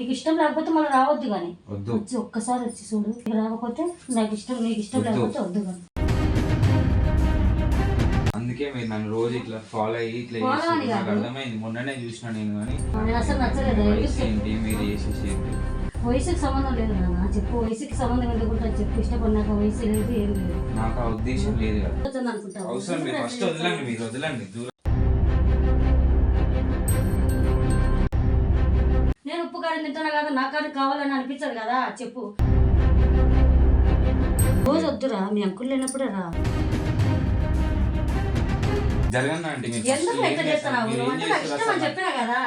నీకు ఇష్టం లేకపోతే మళ్ళీ రావద్దు కానీ. వద్దు. వచ్చి ఒక్కసారి వచ్చి చూడు. రాకపోతే నాకు ఇష్టం నీకు ఇష్టం. లేకపోతే వద్దు కానీ. అందుకే మీరు నన్ను రోజు ఇట్లా ఫాలో అయ్యి ఇట్లా. అని నాకు కాదు. అర్థమైంది. మొన్ననే చూసిన నేను కానీ. ఏంటి? మీరు చేసేసి ఏంటి? వయసుకి సంబంధం లేదు నాన్న. చెప్పు. వయసుకి సంబంధం ఎందుకు ఉంటుంది చెప్పు. ఇష్టపడినాక వయసు లేదు ఏం లేదు. నాకు ఆ ఉద్దేశం లేదు కదా. అవసరం లేదు. ఫస్ట్ వదలండి మీరు. వదలండి. దూరం కారం తింటున్నా కదా నా కారం కావాలని అనిపించదు కదా చెప్పు రోజు వద్దురా మీ అంకుల్ లేనప్పుడే రా జరగండి ఎందుకు చేస్తారు? చేస్తున్నావు నువ్వు అంటే నాకు ఇష్టం అని? చెప్పినా కదా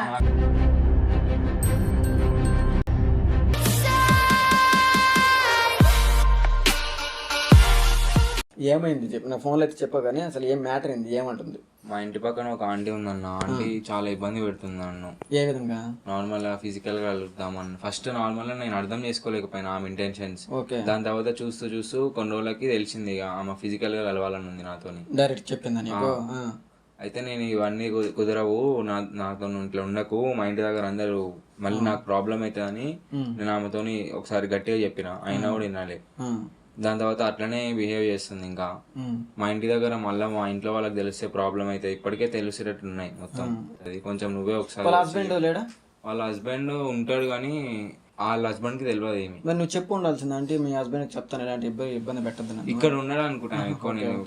ఏమైంది చెప్పు నా ఫోన్లో అయితే చెప్పా కానీ అసలు ఏం మ్యాటర్ అయింది ఏమంటుంది? మా ఇంటి పక్కన ఒక ఆంటీ ఉందన్న ఆంటీ చాలా ఇబ్బంది పెడుతుంది నన్ను. ఏ విధంగా? నార్మల్గా ఫిజికల్గా కలుద్దామని ఫస్ట్ నార్మల్గా నేను అర్థం చేసుకోలేకపోయినా ఆమె ఇంటెన్షన్స్ ఓకే. దాని తర్వాత చూస్తూ చూస్తూ కొన్ని రోజులకి తెలిసింది ఇక ఆమె ఫిజికల్గా కలవాలని ఉంది నాతోని. డైరెక్ట్ చెప్పిందా. అయితే నేను ఇవన్నీ కుదరవు నా నాతో ఇట్లా ఉండకు మా ఇంటి దగ్గర అందరూ మళ్ళీ నాకు ప్రాబ్లం అవుతుందని నేను ఆమెతోని ఒకసారి గట్టిగా చెప్పిన. అయినా కూడా వినాలి. దాని తర్వాత అట్లనే బిహేవ్ చేస్తుంది ఇంకా. మా ఇంటి దగ్గర మళ్ళీ మా ఇంట్లో వాళ్ళకి తెలిస్తే ప్రాబ్లం అయితే ఇప్పటికే తెలిసేటట్టు ఉన్నాయి మొత్తం. అది కొంచెం నువ్వే ఒకసారి వాళ్ళ హస్బెండ్ ఉంటాడు కానీ వాళ్ళ హస్బెండ్కి తెలియదు ఏమి. మరి నువ్వు చెప్పు ఉండాల్సింది. అంటే మీ హస్బెండ్ చెప్తాను ఇలాంటి ఇబ్బంది ఇబ్బంది పెట్టద్దు. ఇక్కడ ఉండడం అనుకుంటాను ఎక్కువ నేను.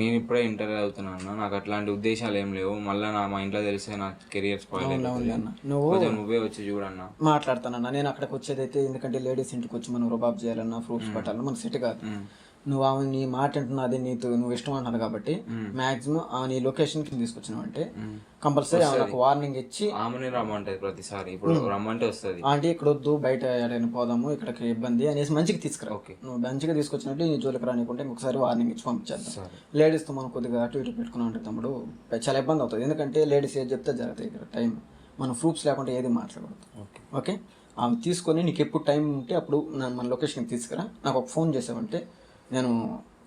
నేను ఇప్పుడే ఇంటర్ అవుతున్నాను నాకు అట్లాంటి ఉద్దేశాలు ఏం లేవు. మళ్ళీ నా మా ఇంట్లో తెలిస్తే నా కెరియర్ స్పాయిల్. నువ్వు నువ్వే వచ్చి చూడన్నా. మాట్లాడతానన్నా. నేను అక్కడికి వచ్చేది అయితే ఎందుకంటే లేడీస్ ఇంటికి వచ్చి మనం రుబాబ్ చేయాలన్నా ఫ్రూట్స్ పెట్టాలన్నా మనకు సెట్ కాదు. నువ్వు ఆమె నీ మాట అంటున్నా అది నీతో నువ్వు ఇష్టం అంటున్నారు కాబట్టి మాక్సిమం ఆ నీ లొకేషన్కి తీసుకొచ్చినావు అంటే కంపల్సరీ ఆమెకు వార్నింగ్ ఇచ్చి ఆమెనే రమ్మంటది ప్రతిసారి. ఇప్పుడు రమ్మంటే వస్తుంది. ఆంటీ ఇక్కడ వద్దు బయట ఎక్కడైనా పోదాము ఇక్కడికి ఇబ్బంది అనేసి మంచిగా తీసుకురా. ఓకే. నువ్వు మంచిగా తీసుకొచ్చినట్టు నీ జోలికి రానికుంటే ఒకసారి వార్నింగ్ ఇచ్చి పంపించేద్దాం. లేడీస్తో మనం కొద్దిగా అటు ఇటు పెట్టుకున్నాం అంటే తమ్ముడు చాలా ఇబ్బంది అవుతుంది. ఎందుకంటే లేడీస్ ఏది చెప్తే జరుగుతాయి ఇక్కడ టైం మనం ప్రూఫ్స్ లేకుండా ఏది మాట్లాడకూడదు. ఓకే. ఓకే? ఆమె తీసుకొని నీకు ఎప్పుడు టైం ఉంటే అప్పుడు మన లొకేషన్కి తీసుకురా. నాకు ఒక ఫోన్ చేసావంటే నేను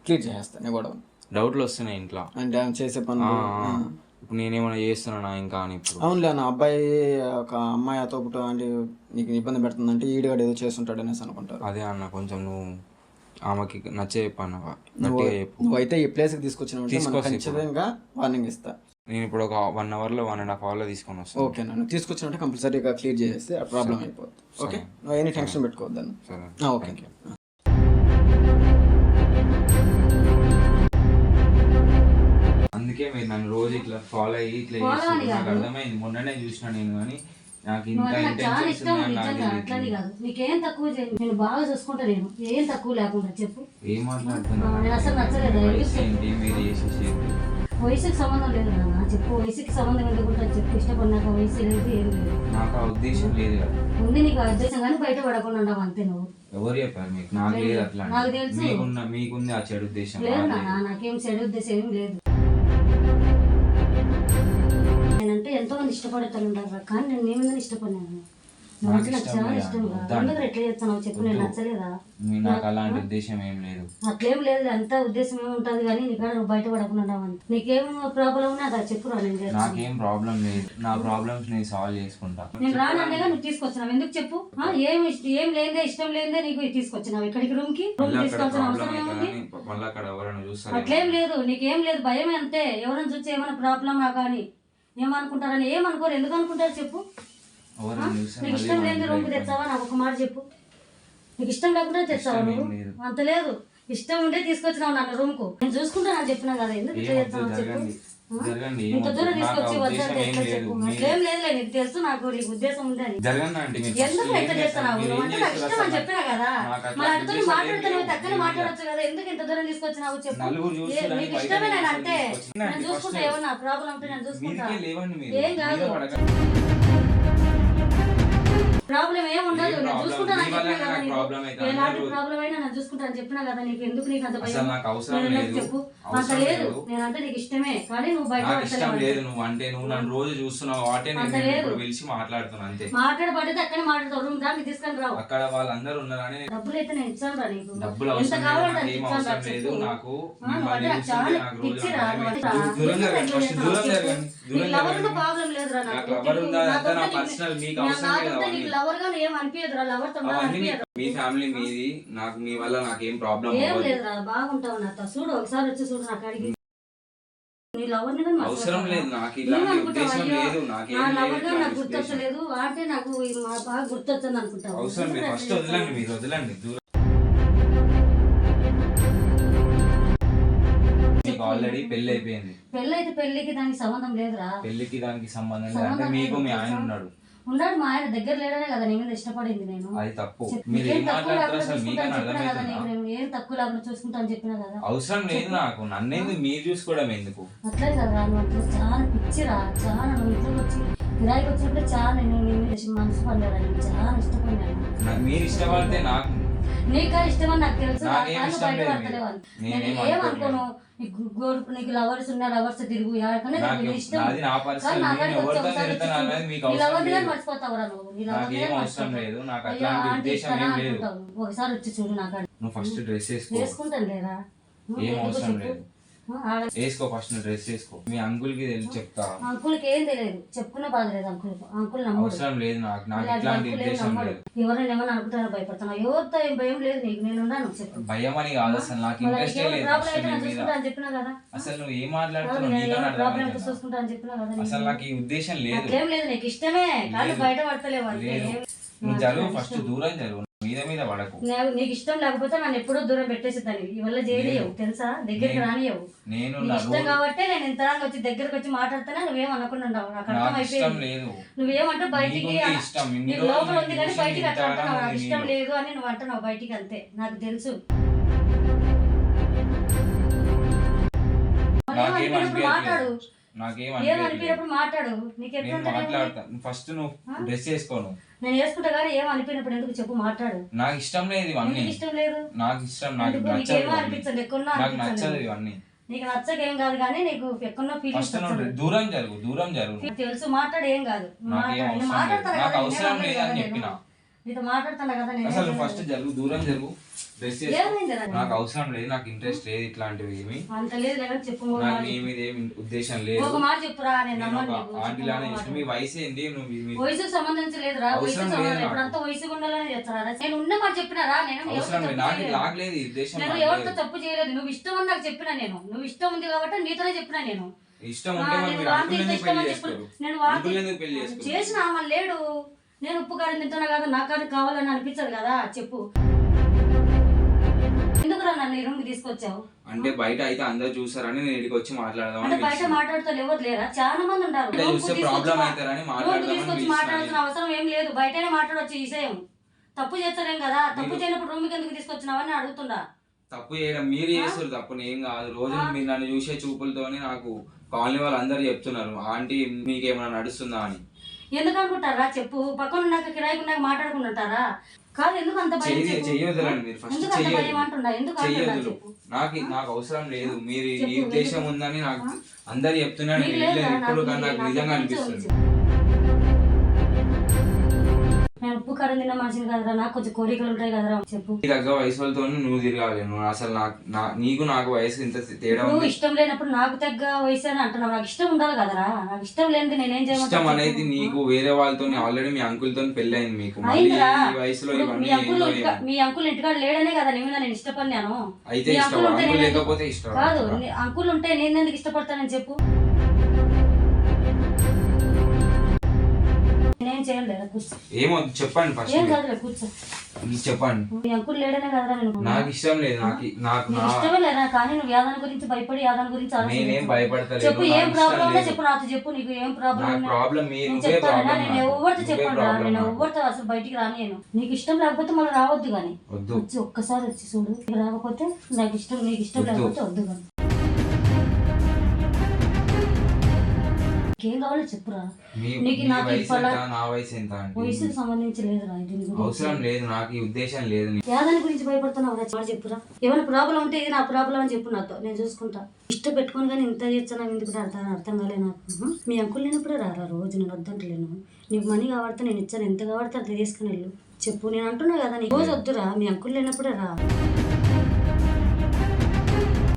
క్లియర్ చేసేస్తాను నీ గొడవ డౌట్లు వస్తున్నాయి ఇంట్లో. అంటే ఆమె చేసే ఆ. ఇప్పుడు నేనేమైనా చేస్తున్నానా ఇంకా అని ఇప్పుడు? అవునులే నా అబ్బాయి ఒక అమ్మాయి అతోపుట అంటే నీకు ఇబ్బంది పెడుతుందంటే ఈడుగాడు ఏదో చేస్తుంటాడు అనేసి అనుకుంటారు. అదే అన్న కొంచెం నువ్వు ఆమెకి నచ్చే చెప్పు అన్న గట్టిగా చెప్పు. నువ్వైతే ఈ ప్లేస్కి తీసుకొస్తా ఖచ్చితంగా వార్నింగ్ ఇస్తా. నేను ఇప్పుడు ఒక వన్ అవర్లో వన్ అండ్ హాఫ్ అవర్లో తీసుకొని వస్తాను. ఓకే నన్ను తీసుకొచ్చినట్టే కంపల్సరీగా క్లియర్ చేసేస్తే ఆ ప్రాబ్లం అయిపోద్ది. ఓకే? నువ్వు ఎనీ టెన్షన్ పెట్టుకోవద్దాను ఓకే. మీరు నన్ను రోజు ఇట్లా ఫాలో అయ్యి ఇట్లా నాకు. అర్థమైంది. మొన్ననే చూసిన నేను కానీ నాకు ఇంత ఇంటెన్షన్స్ అట్లని. కాదు. నీకేం తక్కువ చేయను నేను బాగా చూసుకుంటా నేను. ఏం తక్కువ లేకుండా చెప్పు. ఏం మాట్లాడుతున్నారు నేను అసలు నచ్చలేదు. మీరు చేసేసి? వయసుకి సంబంధం లేదు చెప్పు వయసుకి సంబంధం ఉంటుంది చెప్పు. ఇష్టపడినాక వయసు లేదు ఏం లేదు. నాకు ఆ ఉద్దేశం లేదు కదా. ఉంది నీకు ఆ ఉద్దేశం కానీ బయట పడకుండా ఉండవు అంతే నువ్వు. ఎవరు చెప్పారు మీకు? నాకు లేదు అట్లా నాకు తెలుసు. మీకున్న మీకుంది ఆ చెడు ఉద్దేశం. లేదు. నాకేం చెడు ఉద్దేశం ఏం లేదు. నేనంటే ఎంతో మంది ఇష్టపడతాను ఉంటారు కానీ నేను నీ మీద ఇష్టపడినాను నాకు ఇష్టం నాకు అలాంటి ఉద్దేశం ఏం లేదు. అట్లేం లేదు. అంత ఉద్దేశం ఏమి ఉంటుంది కానీ బయట పడకుండా నీకేం ప్రాబ్లం ఉన్నా అదా నాకేం ప్రాబ్లం లేదు. నా ప్రాబ్లమ్స్ నేను సాల్వ్ చేసుకుంటా. నేను రానన్నగా నువ్వు తీసుకొచ్చినావు. ఎందుకు చెప్పు? ఏం ఇష్ట- ఏం లేదే ఇష్టం లేదే నీకు తీసుకొచ్చినావు. ఇక్కడికి రూమ్కి? రూమ్ అవసరం ఏముంది? అట్లేం లేదు. నీకేం లేదు. భయం అంతే. ఎవరైనా చూసి ఏమైనా ప్రాబ్లం రా కానీ. ఏమనుకుంటారని ఏమనుకోరు? ఎందుకు అనుకుంటారు చెప్పు? నీకు ఇష్టం లేని రూమ్కి తెచ్చావా? నాకు ఒక మాట చెప్పు. నీకు ఇష్టం లేకుండా తెచ్చావా నువ్వు. అంత లేదు. ఇష్టం ఉంటే తీసుకొచ్చినావు నన్ను రూమ్కు నేను చూసుకుంటానని చెప్పినా కదా. ఎందుకు ఇట్లా చెప్పు. జరగండి. తెలుసు నాకు నీకు ఉద్దేశం ఉందని. ఎందుకు ఏం చేస్తున్నావు? అంటే నాకు ఇష్టం అని చెప్పినా కదా. అడుగుతూ ఉద్దేశం మాట్లాడుతున్నావు లేదు. మాట్లాడొచ్చు కదా. ఎందుకు ఇంత దూరం తీసుకొచ్చినావు? చెప్పు. నీకు ఇష్టమే నేను తీసుకొచ్చినా నేను చూసుకుంటా ఏమన్నా ప్రాబ్లం ఉంటే నేను చూసుకుంటా. ఏం కాదు. ప్రాబ్లం ఏం ఉండదు నేను problem? చూసుకుంటా మీ అని వల్లనే చెప్పినా కదా నాకు నీకు. problem అయితే ఎలాంటి ప్రాబ్లం అయినా నేను చూసుకుంటా అని చెప్పినా కదా నీకు ఎందుకు నీకు అంత భయం నాకు అవసరం నేను లేదు. చెప్పు అంత లేదు. నేనంటే నీకు ఇష్టమే కానీ నువ్వు బయట నాకు ఇష్టం పడతలేవు లేదు. నువ్వు అంటే నువ్వు నన్ను రోజు చూస్తున్నావు వాటే నేను. ఇప్పుడు పిలిచి మాట్లాడుతున్నా అంతే మాట్లాడబడితే అక్కడే మాట్లాడతావు రూమ్ దాన్ని తీసుకొని రావు అక్కడ వాళ్ళందరూ ఉన్నారని డబ్బులు అయితే నేను ఇచ్చాను రా నీకు డబ్బులు ఎంత కావాలంటే ఇచ్చాను. నాకు దూరం దూరం. దూరం లవర్ జరగండి. ప్రాబ్లం లేదురా నాకు. నాకు lover ఉందా? నాతో అదంతా నా నీకు- personal, మీకు నా- అవసరం లేదు నాతో అవన్నీ. నీకు లవర్గా ఏం అనిపించదురా లవర్తో అవన్నీ మీ- అనిపించదు మీ ఫ్యామిలీ మీది నాకు మీ వల్ల నాకేం ప్రాబ్లం ఏం అవ్వదు లేదురా బాగుంటావు నాతో చూడు ఒకసారి వచ్చి చూడు నాకు అడిగి నీ లవర్ని కానీ అవసరం? లేదు నాకు ఇలాంటి ఏమనుకుంటావు? ఉద్దేశం లేదు నాకేం నా లేదు లవర్గా ఇట్లాంటి నాకు ఉద్దేశం. గుర్తొచ్చలేదు అంటే నాకు ఈ మా బాగా గుర్తొచ్చింది అనుకుంటావు అవసరం లేదు ఫస్ట్ వదలండి మీరు వదలండి దూరం మీకు ఆల్రెడీ పెళ్ళి అయిపోయింది పెళ్ళి అయితే పెళ్ళికి దానికి సంబంధం లేదురా. పెళ్ళికి దానికి సంబంధం లేదు. అంటే మీకు మీ ఆయన? ఉన్నాడు. ఉన్నాడు మా ఆయన దగ్గర లేడనే కదా నీ మీద ఇష్టపడింది నేను. అది తప్పు. మీరు ఏం అసలు మీకని అర్థమవుతుందా నేను. ఏం తక్కువ లేకుండా చూసుకుంటా అని చెప్పినా కదా. అవసరం లేదు నాకు. నన్నేందుకు? మీరు చూసుకోవడం ఎందుకు? అట్లే కదా నువ్వు అట్లా చాలా పిచ్చిరా. చాలా నువ్వు ఇంట్లోకి వచ్చి కిరాయికి వచ్చినప్పుడు చాలా నేను నీ మీద మనసు పడ్డారా? నేను చాలా ఇష్టపడ్డాను. నాకు మీరు ఇష్టపడితే నాకు నీకా ఇష్టమని నాకు తెలుసు నాకేం లేదు. నేనేం ఏమనుకోను నీకు నీకు లవర్స్ ఉన్నా లవర్స్ తిరుగు నాకు ఇష్టం. కానీ నా వచ్చి ఒకసారి నీ లేదు. మర్చిపోతావురా నువ్వు. నీ నాకేం మర్చిపోతావు. లేదు. నాకు లేదు. ఒకసారి వచ్చి చూడు నా కాడ. నువ్వు ఫస్ట్ డ్రెస్ వేసుకో. వేసుకుంటాను లేరా? ఏం అవసరం? లేదు. వేసుకో ఫస్ట్ డ్రెస్ వేసుకో. మీ అంకుల్కి తెలిసి చెప్తా. అంకుల్కి ఏం తెలియదు. చెప్పుకున్న బాధ లేదు అంకుల్ అంకుల్ అవసరం లేదు నాకు. నాకు ఇట్లాంటి అంకుల్ ఏం ఉద్దేశం లేదు. ఎవరైనా ఏమన్నా అనుకుంటారో భయపడతాను ఎవరితో ఏం భయం లేదు నీకు. నేను ఉన్నాను. చెప్పు. భయం అని కాదు అసలు. నాకు ఇంట్రెస్ట్ లేదు అని చెప్పినా కదా? అసలు నువ్వు ఏం మాట్లాడుతున్నావు? ఏమైనా చూసుకుంటా అని చెప్పినా కదా. అసలు నాకు ఈ ఉద్దేశం లేదు. నాకేం లేదు. నీకు ఇష్టమే. కానీ బయట పడతలేవు. ఏం- నువ్వు ఇష్టం. ఫస్ట్ దూరం జరుగు మీద మీద పడకు. నాకు ఇష్టం లేకపోతే నన్ను ఎప్పుడో దూరం పెట్టేసి దాన్ని ఇవల్ల చేయలేవు తెలుసా? దగ్గరికి రానియవు. నేను ఇష్టం కాబట్టి నేను ఇంతరాంగా వచ్చి దగ్గరికి వచ్చి మాట్లాడుతున్నా నువ్వేం అనకుండా ఉండవు. నాకు అర్థం అయిపోయింది నువ్వేమంటే బయటికి నీకు లోపల ఉంది కానీ బయటికి అట్లా అంటున్నావు. నాకు ఇష్టం. లేదు అని నువ్వు అంటున్నావు బయటికి అంతే. నాకు తెలుసు. నాకేం ఏమనిపినప్పుడు మాట్లాడు. నాకేం నేను ఎట్లా మాట్లాడతాను ఫస్ట్ నువ్వు డ్రెస్ వేసుకోను. నేను వేసుకుంటా కానీ ఏం అనిపినప్పుడు ఎందుకు చెప్పు మాట్లాడు. నాకు ఇష్టం లేదు ఇవన్నీ. ఇష్టం లేదు? నాకు ఇష్టం నాకు నచ్చదు. అనిపించదు? ఎక్కువ నాకు నచ్చదు ఇవన్నీ. నీకు నచ్చక ఏం కాదు కానీ నీకు ఎక్కువ నువ్వు దూరం జరుగు దూరం జరుగు. తెలుసు మాట్లాడు ఏం కాదు. మాట్లాడు. నేను అవసరం లేదు. మాట్లాడతాను నాకు అవసరం లేదని చెప్పిన. కదా నీతో మాట్లాడుతాను కదా నేను అసలు ఫస్ట్ జరుగు దూరం జరుగు. డ్రెస్? నాకు అవసరం లేదు నాకు ఇంట్రెస్ట్ లేదు ఇట్లాంటివి ఏమి. అంత లేదు లేదా చెప్పు మూడు నాకు మాటలు. నీ మీద ఏమి ఉద్దేశం లేదు. ఒక మాట చెప్పురా నేను నమ్మను. ఆంటీ లానే ఇష్టం మీ వయసు నువ్వు మీ- వయసుకు సంబంధించి లేదురా అవసరం వయసుకు లేదు సంబంధం నాకు. ఇప్పుడంతా వయసుకు ఉండాలని చెప్తారా నేను ఉన్న మాట చెప్పినారా నేను అవసరం లేదు. నాకు. లాగలేదు ఉద్దేశం నేను ఎవరితో. తప్పు చేయలేదు. నువ్వు ఇష్టం అని నాకు చెప్పినా నేను. నువ్వు ఇష్టం ఉంది కాబట్టి నీతోనే చెప్పినా నేను. ఇష్టం ఉంటే నేను ఇష్టం అని చెప్పు. చేసిన లేడు. నేను ఉప్పు కారం తింటున్నా కదా నా కాదు కావాలని అనిపించదు కదా చెప్పు. ఎందుకురా నన్ను ఈ రూమ్కి తీసుకొచ్చావు? అంటే బయట అయితే అందరు చూసారని నేను ఇక్కడికి వచ్చి మాట్లాడదాం అంటే బయట మాట్లాడుతారు ఎవరు లేరా? చాలా మంది ఉంటారు. రూమ్కి చూస్తే తీసుకొచ్చి ప్రాబ్లం మా- అవుతారని రూమ్కి తీసుకొచ్చి పిలిచినా మాట్లాడాల్సిన అవసరం ఏం లేదు. బయటనే మాట్లాడొచ్చు ఈ విషయం. తప్పు చేస్తారేం కదా. తప్పు చేయనప్పుడు రూమ్కి ఎందుకు తీసుకొచ్చినావని అడుగుతుండా తప్పు చేయడం మీరు చేస్తారు తప్పు. నేను కాదు. రోజు మీరు నన్ను చూసే చూపులతోనే నాకు కాలనీ వాళ్ళు అందరు చెప్తున్నారు. ఆంటీ మీకేమైనా నడుస్తుందా అని. ఎందుకు అనుకుంటారా చెప్పు. పక్కన ఉన్నాక కిరాయికి ఉన్నాక మాట్లాడుకుంటుంటారా? కాదు ఎందుకు అంత భయం చెయ్యి చెప్పు? చెయ్యొద్దులండి మీరు. ఫస్ట్ ఎందుకు అంత భయం చెయ్యొద్దు అంటున్నా ఎందుకు అంటున్నా చెయ్యొద్దు చెప్పు? నాకు నాకు అవసరం లేదు. మీరు ఈ ఉద్దేశం? ఉందని నాకు అందరు చెప్తున్నారు నీకు లేదా? ఇప్పుడు నిజంగా అనిపిస్తుంది. నేను ఉప్పు కారం తిన్న మనిషిని కదరా నాకు కొంచెం కోరికలు ఉంటాయి కదరా చెప్పు. నీ వయసు వాళ్ళతో నువ్వు తిరగాలి నువ్వు అసలు నాకు నా- నీకు నాకు వయసు ఇంత తేడా నువ్వు ఉంది. ఇష్టం లేనప్పుడు నాకు తగ్గ వయసు అని అంటున్నావు. నాకు ఇష్టం ఉండాలి కదరా నాకు ఇష్టం లేనిది నేనేం ఇష్టం అనేది నీకు వేరే వాళ్ళతో ఆల్రెడీ మీ అంకుల్తో పెళ్ళి అయింది మీకు. మళ్ళీ అయిందిరా. ఈ వయసులో ఇప్పుడు ఇవన్నీ మీ అంకుల్ ఏందో ఇంటికా- ఏమో. మీ అంకుల్ ఇంటికాడ లేడనే కదా నీ మీద నేను ఇష్టపడినాను. అయితే మీ ఇష్టం అంకుల్ ఉంటే అంకుల్ నేను లేకపోతే ఇష్టం. కాదు నీ అంకుల్ ఉంటే నేను ఎందుకు ఇష్టపడతానని చెప్పు. నేనేం చేయలేదా కూర్చో. ఏమో చెప్పండి ఫస్ట్ ఏం కాదులే కూర్చో. చెప్పండి. మీ అంకుల్ లేడనే కదరా నేను నాకు ఇష్టం లేదు నాకు నాకు ఇష్టమే లేదా? కానీ నువ్వు యాదాని గురించి భయపడి యాదాని గురించి నేనేం ఆలోచించు. భయపడతలేదు. చెప్పు ఏం నాకు ప్రాబ్లం ఉందో లేదు. చెప్పు నాతో చెప్పు నీకు ఏం ప్రాబ్లం నాకు ప్రాబ్లం మీరు నేను నువ్వే చెప్తాను ప్రాబ్లం నేను నాకు. ఎవరితో నువ్వే ప్రాబ్లం నేను నాకు. ఎవరితో అసలు బయటికి రానియను నీకు ఇష్టం లేకపోతే మళ్ళీ రావద్దు కానీ వద్దు. వచ్చి ఒక్కసారి వచ్చి చూడు. నీకు రాకపోతే నాకు ఇష్టం నీకు ఇష్టం వద్దు. లేకపోతే వద్దు కానీ ఏం కావాలో చెప్పురా నీకు నాకు నా వయసుకు సంబంధించి లేదురా దీని అవసరం లేదు నాకు ఈ ఉద్దేశం లేదు నీ- యాదాని గురించి భయపడుతున్నావు రా చెప్పురా ఏమైనా ప్రాబ్లం ఉంటే ఇది నా ప్రాబ్లం అని చెప్పు నాతో నేను చూసుకుంటా. ఇష్టం పెట్టుకొని కానీ ఇంత చేస్తున్నా ఎందుకు అర్థం అర్థం కాలే నాకు. మీ అంకుల్ లేనప్పుడే రారా రోజు నేను వద్దంటలేను నీకు మనీ కావాడితే నేను ఇచ్చాను ఎంత కావాడితే అంత తీసుకుని వెళ్ళు. చెప్పు నేను అంటున్నా కదా నీకు. రోజు వద్దురా మీ అంకుల్ లేనప్పుడే రా.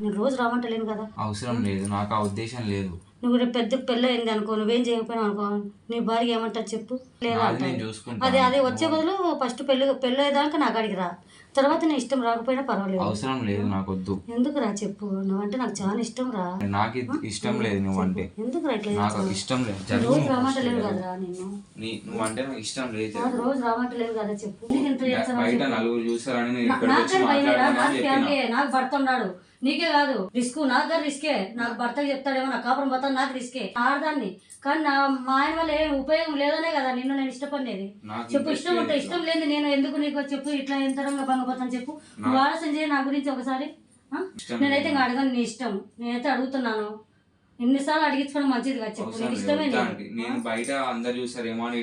నేను రోజు రామంటలేను కదా. అవసరం లేదు నాకు ఆ ఉద్దేశం లేదు. నువ్వు రేపు పెద్ద పెళ్ళి అయింది అనుకో నువ్వేం చేయకపోయినావు అనుకో నీ భార్య ఏమంటారు చెప్పు? లేదా. నేను. అదే అదే వచ్చే బదులు ఫస్ట్ పెళ్ళి పెళ్ళి అయ్యేదాకా నాకు అడిగి రా. తర్వాత నీ ఇష్టం రాకపోయినా పర్వాలేదు. అవసరం లేదు నాకు వద్దు ఎందుకు రా చెప్పు? నువ్వంటే నాకు చాలా ఇష్టం రా. నాకు ఇష్టం లేదు నువ్వంటే ఎందుకు రా నాకు? ఇష్టం లేదు. రోజు రామంటలేవు కదరా నిన్ను. నీ నువ్వంటే నాకు ఇష్టం లేదు. నాకు రోజు రామంటలేవు కదా చెప్పు. బయట? నలుగురు నేను నా-? మాట్లాడతానని నాకు ఫ్యామిలీ నాకు భర్త ఉన్నాడు. నీకే కాదు. రిస్క్. నాకు కానీ రిస్కే. నాకు భర్తకి చెప్తాడేమో నా కాపురం పోతాను నాకు రిస్కే. ఆడదాన్ని. కానీ నా మా ఆయన వల్ల ఏం ఉపయోగం లేదనే కదా నిన్ను నేను ఇష్టపడేది. నాకు చెప్పు ఇష్టం ఉంటే. ఇష్టం లేదు నేను ఎందుకు నీకు చెప్పు ఇట్లా ఎంతరంగా భంగపోతాను చెప్పు? నువ్వు ఆలోచన చేయి నా గురించి ఒకసారి. నేనైతే ఇంకా అడగను నీ ఇష్టం. నేనైతే అడుగుతున్నాను. ఎన్నిసార్లు అడిగించుకోవడం మంచిది కదా చెప్పు. నీకు ఇష్టమే. నేను. బయట అందరు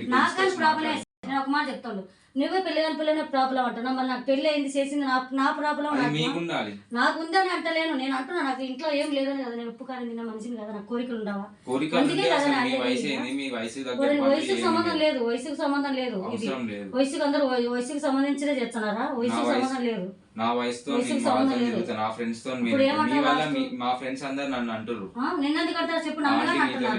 నాకని వచ్చి ప్రాబ్లం. నేను ఒక మాట చెప్తాను. నువ్వే పెళ్ళి కాని పిల్లనే ప్రాబ్లం అంటున్నా మళ్ళీ నాకు పెళ్ళి అయింది చేసింది నా నా ప్రాబ్లం నాకు ఉందని అంటలేను. నేను అంటున్నా నాకు ఇంట్లో ఏం లేదని కదా. నేను ఉప్పు కారం తిన్న మనిషిని కదా నాకు కోరికలు ఉండవా? అందుకే కదా నా వయసుకు సంబంధం లేదు. వయసుకు సంబంధం లేదు ఇది. వయసుకు అందరూ వయ- వయసుకు సంబంధించినే చేస్తున్నారా వయసుకు వయసు- సంబంధం లేదు. నా వయసుతో నా ఫ్రెండ్స్తో మీ ఫ్రెండ్స్ అందరు నన్ను అంటారు ఆ, నిన్నెందుకు అంటారు చెప్పు ఇట్లా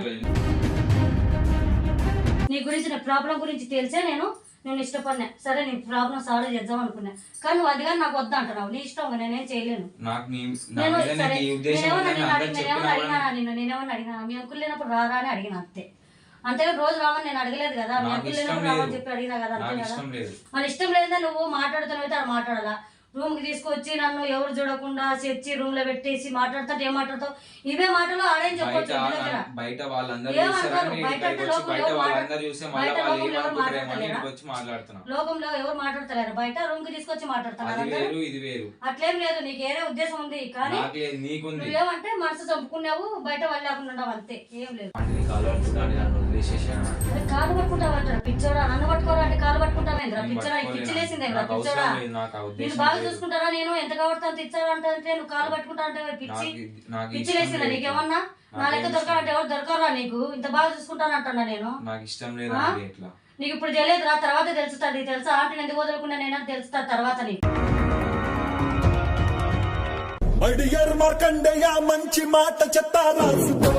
నీ గురించి నా ప్రాబ్లం గురించి తెలిసే నేను నేను ఇష్టపడినా. సరే నీ ప్రాబ్లం సాల్వ్ చేద్దాం అనుకున్నా. కానీ నువ్వు అది కానీ నాకు వద్దా అంటున్నావు. నీ ఇష్టం నేనేం చేయలేను. నేను సరే నేనేమన్నా అడిగినా నేనేమన్నా నిన్ను నేనేమన్నా అడిగినా? మీ అంకుల్ లేనప్పుడు రారా అని అడిగిన అంతే. అంతేగాని రోజు రావని నేను అడగలేదు కదా. మీ అంకుల్ లేనప్పుడు రావని లేదు. చెప్పి అడిగినా కదా అంతే కదా? లేదు. మన ఇష్టం లేదని నువ్వు మాట్లాడుతున్నావు అయితే అక్కడ మాట్లాడాలా? రూమ్కి తీసుకొచ్చి నన్ను ఎవరు చూడకుండా తెచ్చి రూమ్లో పెట్టేసి మాట్లాడుతుంటే ఏం మాట్లాడతావు? ఇవే మాటలు ఆడేం చెప్పొచ్చు బయట వాళ్ళందరూ లోకంలో ఎవరు మాట్లాడతలేరా? బయట రూమ్కి తీసుకొచ్చి మాట్లాడతారు అట్లేం లేదు నీకు ఏదో ఉద్దేశం ఉంది కానీ నువ్వేమంటే మనసు చంపుకున్నావు బయట వాళ్ళు లేకుండా అంతే ఏం లేదు. కాలు పట్టుకుంటావు అంటారు పిచ్చోడా? నన్ను పట్టుకోరా అంటే కాలు పట్టుకుంటావేంద్రా? పిచ్చోడా? పట్టుకోలేను. పిచ్చిలేసిందేంద్రా? పిచ్చోడా? బాగా. చూసుకుంటారా నేను? ఎంత కాబట్టి అంత ఇచ్చారా అంటే అంటే నువ్వు కాలు పట్టుకుంటా అంటే పిచ్చి నాకు నాకు పిచ్చి లేదు. నీకేమన్నా? నా నాకేం లెక్క దొరకాలంటే ఎవరు దొరకరా నీకు? ఇంత బాగా చూసుకుంటాను అంటున్నా నేను. నాకు ఇష్టం లేదు నీకు ఇప్పుడు తెలియదు రా తర్వాత తెలుస్తుంది తెలుసా? ఆంటీ ఎందుకు వదులుకున్నా నేను తెలుస్తా తర్వాత నీకు. అడియర్ మార్కండేయ మంచి మాట చెత్త రాసుకో